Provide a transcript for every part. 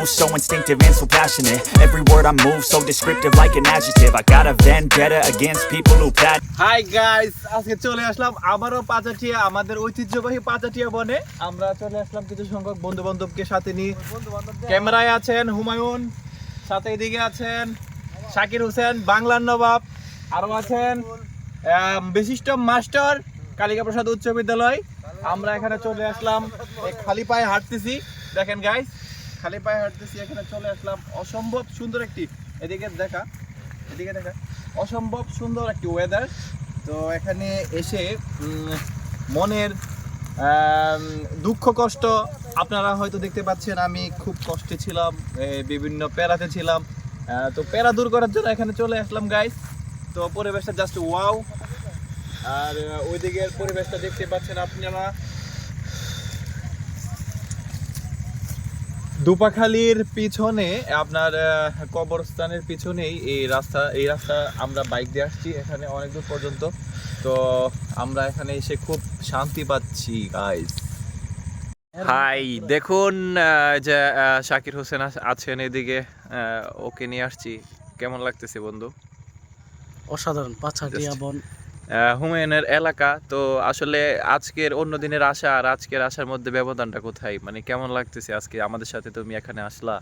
do so instinctive and so passionate. Every word I move, so descriptive, like an adjective. I got a vendetta against people who pat hi guys আজকে চলে আসলাম আবারও পাঁচাটিয়া, আমাদের ঐতিহ্যবাহী পাঁচাটিয়া বনে। আমরা চলে আসলাম কিছু সংখ্যক বন্ধু বান্ধবকে সাথে নিয়ে। ক্যামেরায় আছেন হুমায়ুন, সাথে এদিকে আছেন শাকির হোসেন, বাংলার নবাব আরও আছেন বিশিষ্ট মাস্টার, কালিকা প্রসাদ উচ্চ বিদ্যালয়। আমরা এখানে চলে আসলাম খালি পায়ে হাঁটতেছি। দেখেন গাইস খালি পায়ে হাঁটতেছি, এখানে চলে আসলাম। অসম্ভব সুন্দর একটি, এদিকে দেখা এদিকে দেখা। অসম্ভব সুন্দর একটি ওয়েদার তো এখানে এসে মনের দুঃখ, কষ্ট আপনারা হয়তো দেখতে পাচ্ছেন, আমি খুব কষ্টে ছিলাম বিভিন্ন প্যারাতে ছিলাম। তো প্যারা দূর করার জন্য এখানে চলে আসলাম গাইস তো পরিবেশটা জাস্ট ওয়াও আর ওইদিকের পরিবেশটা দেখতে পাচ্ছেন আপনারা। দুপাখালির পিছনে আপনার আহ, কবরস্থানের পিছনেই এই রাস্তা এই রাস্তা আমরা বাইক দিয়ে আসছি এখানে অনেক দূর পর্যন্ত। তো আমরা এখানে এসে খুব শান্তি পাচ্ছি গাইস হাই দেখুন আহ, যে আহ, শাকির হোসেন আছেন এদিকে আহ, ওকে নিয়ে আসছি। কেমন লাগতেছে বন্ধু? অসাধারণ পাঁচহাটিয়া বন। আহ, হুমায়ুনের এলাকা। তো আসলে আজকের অন্য দিনের আশা আর আজকের আশার মধ্যে ব্যবধানটা কোথায়? মানে কেমন লাগতেছে আজকে? আমাদের সাথে তুমি এখানে আসলা।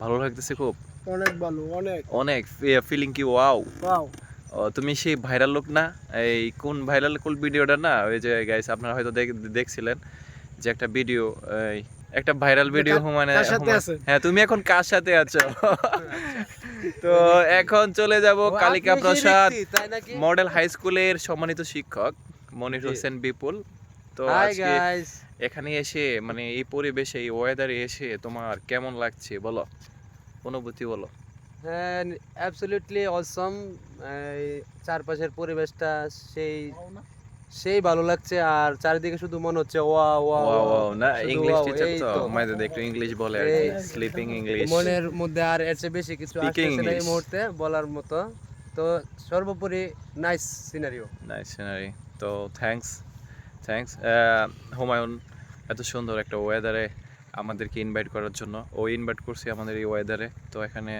ভালো লাগতেছে খুব? অনেক ভালো অনেক। অনেক? ফিলিং কি ওয়াও ওয়াও তুমি সেই ভাইরাল লোক না? এই কোন ভাইরাল কোন ভিডিওটা না? ওই যে গাইস আপনারা হয়তো দেখ- দেখছিলেন যে একটা ভিডিও একটা ভাইরাল ভিডিও সাথে হ্যাঁ তুমি এখন কার সাথে আছো? তো এখন চলে যাব কালিকা প্রসাদ মডেল হাই স্কুলের সম্মানিত শিক্ষক মনির হোসেন বিপুল। তো আজকে এখানে এসে মানে এই পরিবেশে এই ওয়েদারে এসে তোমার কেমন লাগছে বলো? অনুভূতি বলো। হ্যাঁ অ্যাবসলিউটলি অসম চারপাশের পরিবেশটা সেই সেই ভালো লাগছে আর চারিদিকে শুধু মনে হচ্ছে ওয়া ওয়া ওয়াও ওয়াও। না ইংলিশ টিচার তো। আমাদের একটু ইংলিশ বলে আর কি স্লিপিং ইংলিশ মনের মধ্যে আর এর চেয়ে বেশি কিছু আসতেছে না এই মুহূর্তে বলার মতো। তো সর্বোপরি নাইস সিনারিও নাইস সিনারি তো থ্যাঙ্কস থ্যাঙ্কস হুমায়ুন এত সুন্দর একটা ওয়েদারে আমাদেরকে ইনভাইট করার জন্য। ও ইনভাইট করছে আমাদের এই ওয়েদারে তো এখানে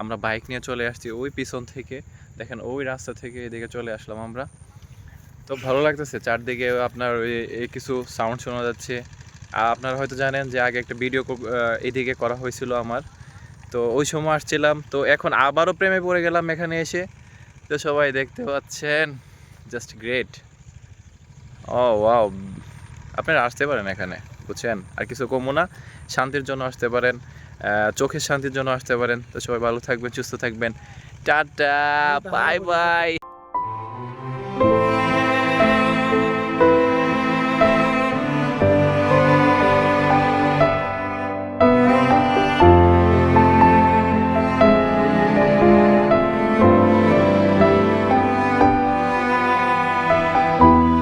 আমরা বাইক নিয়ে চলে আসছি ওই পিছন থেকে। দেখেন ওই রাস্তা থেকে এদিকে চলে আসলাম আমরা। তো ভালো লাগতেছে। চারদিকে আপনার ওই এই কিছু সাউন্ড শোনা যাচ্ছে। আর আপনারা হয়তো জানেন যে আগে একটা ভিডিও এদিকে করা হয়েছিল আমার। তো ওই সময় আসছিলাম। তো এখন আবারও প্রেমে পড়ে গেলাম এখানে এসে। তো সবাই দেখতে পাচ্ছেন জাস্ট গ্রেট ও ওয়াও আপনারা আসতে পারেন এখানে বুঝছেন? আর কিছু কমো না। শান্তির জন্য আসতে পারেন। চোখের শান্তির জন্য আসতে পারেন। তো সবাই ভালো থাকবেন সুস্থ থাকবেন। Tata bye bye